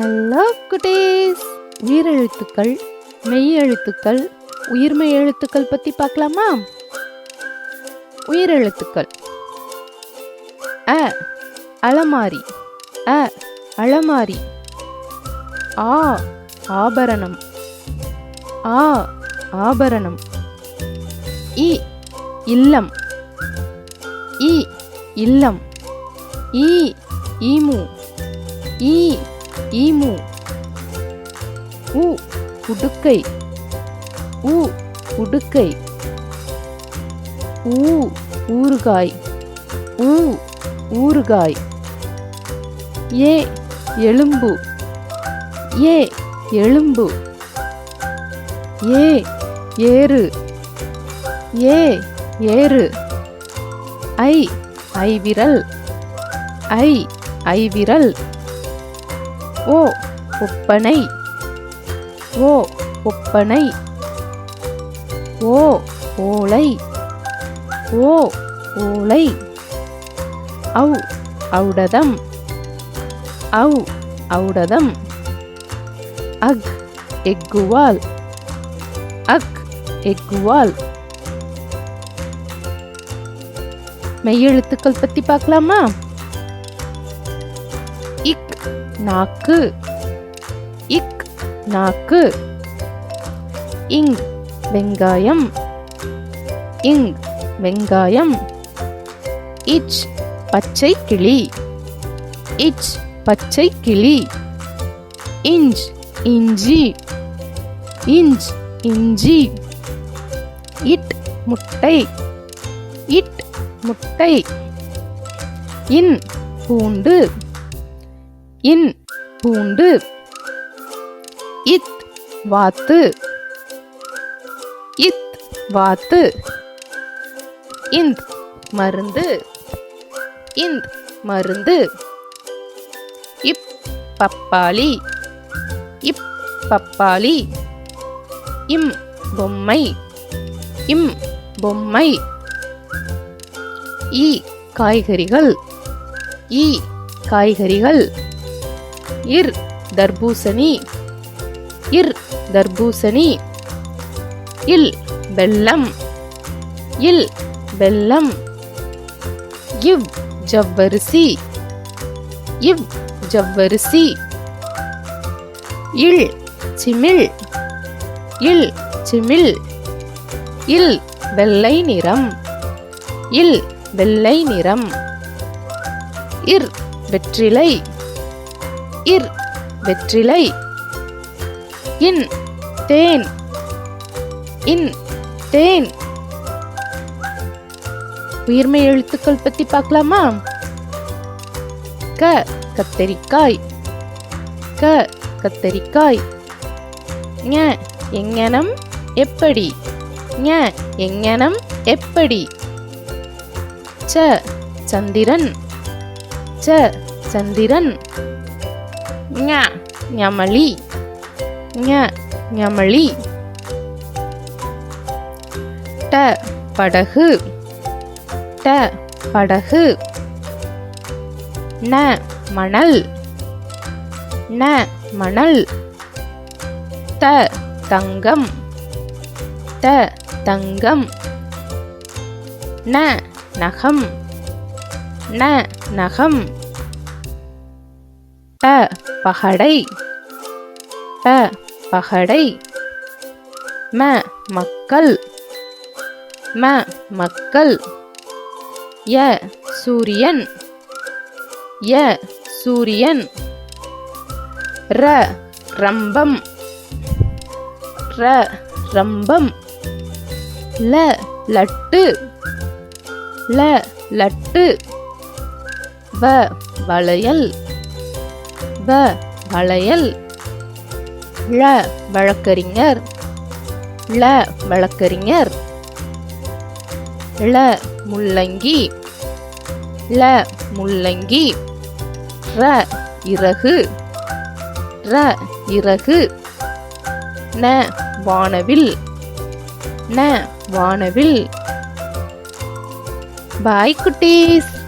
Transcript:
Hello குட்டீஸ் உயிரெழுத்துக்கள் மெய் எழுத்துக்கள் உயிர்மெய் எழுத்துக்கள் பற்றி பார்க்கலாமா? உயிரெழுத்துக்கள். அ அலமாரி. அ அலமாரி. ஆ ஆபரணம். ஆ ஆபரணம். இ இல்லம். இ இல்லம். இ ஈமு. ஈ ஈமு. உ உடுக்கை உ உடுக்கை ஊ ஊறுகாய். ஊ ஊறுகாய். ஏ எலும்பு. ஏ எலும்பு. ஏ ஏறு. ஏ ஏறு. ஐ ஐவிரல். ஐ ஐவிரல். ஓ ஒப்பனை. ஓ ஒப்பனை. ஓ ஓலை. ஓ ஓலை. அவ் ஔடதம். அவ் ஔடதம். அக் எக்குவால் அக் எக்குவால் மெய்யெழுத்துக்கள் பற்றி பார்க்கலாமா? நாக்கு. இக் நாக்கு. இங் வெங்காயம். இங் வெங்காயம். இச் பச்சை கிளி. இச் பச்சை கிளி. இஞ்ச் இஞ்சி. இஞ்ச் இஞ்சி. இட் முட்டை. இட் முட்டை. இன் பூண்டு. இன் பூண்டு. இத் வாத்து. இத் வாத்து. இந்த் மருந்து. இந்த் மருந்து. இப் பப்பாளி. இப் பப்பாளி. இம் பொம்மை. இம் பொம்மை. ஈ காய்கறிகள். ஈ காய்கறிகள். இர் தர்பூசணி. இர் தர்பூசணி. இல் வெள்ளம். இல் வெள்ளம். இவ் ஜவ்வரிசி. இவ் ஜவ்வரிசி. இல் சிமிழ். இல் சிமிழ். இல் வெள்ளை நிறம். இல் வெள்ளை நிறம். இர் வெற்றிலை. இர் வெற்றிலை. இன் தேன். இன் தேன். உயிர்மை எழுத்துக்கள் பத்தி பார்க்கலாமா? க கத்தரிக்காய். க கத்தரிக்காய். ஞ எங்கனம் எப்படி? ஞ எங்கனம் எப்படி? ச சந்திரன். ச சந்திரன். ஞ ஞமளி ஞ ஞமளி ட படகு ட படகு ந மணல் ந மணல் த தங்கம் த தங்கம் ந நகம் ந நகம் ப பகடை. ப பகடை. ம மக்கள். ம மக்கள். ய சூரியன். ய சூரியன். ர ரம்பம். ர ரம்பம். ல லட்டு. ல லட்டு. வ வளையல். வ வளையல். ழ வழக்கறிஞர். ள வழக்கறிஞர். ள முள்ளங்கி. ல முள்ளங்கி. ர இறகு. ர இறகு. ந வானவில். ந வானவில். பாய் குட்டீஸ்.